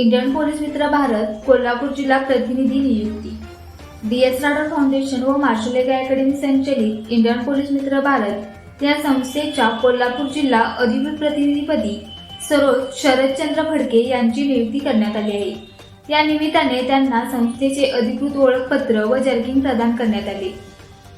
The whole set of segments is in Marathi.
इंडियन पोलीस मित्र भारत कोल्हापूर जिल्हा प्रतिनिधी नियुक्ती. डी एस राठोड फाउंडेशन व मार्शल एग अकॅडमी संचलित इंडियन पोलीस मित्र भारत या संस्थेच्या कोल्हापूर जिल्हा अधिकृत प्रतिनिधीपदी सरोज शरदचंद्र फडके यांची नियुक्ती करण्यात आली आहे. या निमित्ताने त्यांना संस्थेचे अधिकृत ओळखपत्र व जर्किंग प्रदान करण्यात आले.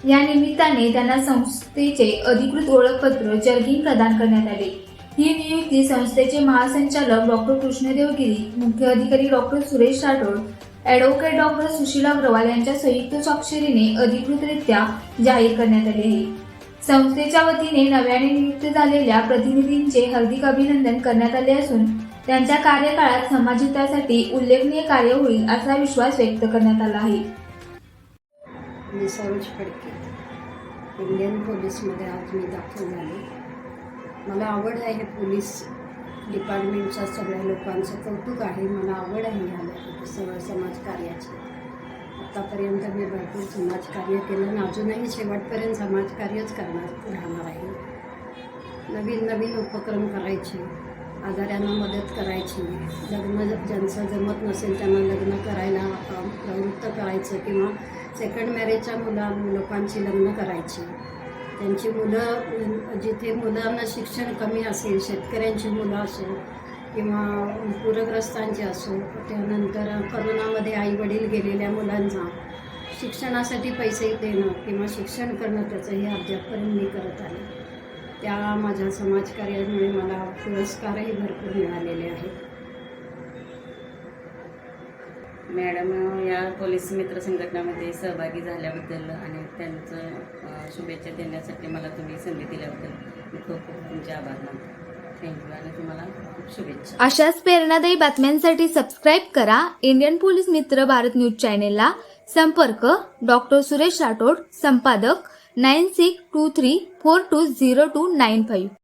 या निमित्ताने त्यांना संस्थेचे अधिकृत ओळखपत्र जर्किंग प्रदान करण्यात आले. ही नियुक्ती संस्थेचे महासंचालक डॉक्टर कृष्णदेव गिरी मुख्य अधिकारी doctor Suresh Rathod advocate doctor Sushil Agarwal यांच्या संयुक्त स्वाक्षरीने अधिकृतरित्या जाहीर करण्यात आले आहे. संस्थेच्या वतीने नव्याने नियुक्त झालेल्या प्रतिनिधींचे हार्दिक अभिनंदन करण्यात आले असून त्यांच्या कार्यकाळात समाजहितासाठी उल्लेखनीय कार्य होईल असा विश्वास व्यक्त करण्यात आला आहे. मी सरोज फडके इंडियन पोलीसमध्ये आज मी दाखल झाले. मला आवड आहे पोलीस डिपार्टमेंटच्या सगळ्या लोकांचं कौतुक आहे. मला आवड आहे ह्या सगळं समाजकार्याची आत्तापर्यंत मी भरपूर समाजकार्य केलं आणि अजूनही शेवटपर्यंत समाजकार्यच करणार राहणार आहे. नवीन नवीन उपक्रम करायचे आजाऱ्यांना मदत करायची. लग्न ज्यांचं जमत नसेल त्यांना लग्न करायला प्रवृत्त करायचं किंवा सेकंड मॅरेजच्या मुला लोकांची लग्न करायची. त्यांची मुलं जिथे मुलांना शिक्षण कमी असेल शेतकऱ्यांची मुलं असो किंवा पूरग्रस्तांची असो त्यानंतर करोनामध्ये आईवडील गेलेल्या मुलांना शिक्षणासाठी पैसे देणं किंवा शिक्षण करणं त्याचं हे अद्यापपर्यंत मी करत आले त्या माझ्या समाजकार्यामुळे मला पुरस्कारही भरपूर मिळालेले आहेत. मॅडम या पोलीस मित्र संघटनामध्ये सहभागी झाल्याबद्दल आणि त्यांचं शुभेच्छा देण्यासाठी मला तुम्ही संधी दिल्याबद्दल मी खूप खूप तुमचे आभार मानतो. थँक्यू आणि तुम्हाला खूप शुभेच्छा. अशाच प्रेरणादायी बातम्यांसाठी सबस्क्राईब करा. इंडियन पोलीस मित्र भारत न्यूज चॅनेलला संपर्क. डॉक्टर सुरेश राठोड संपादक nine six two three four two zero two nine five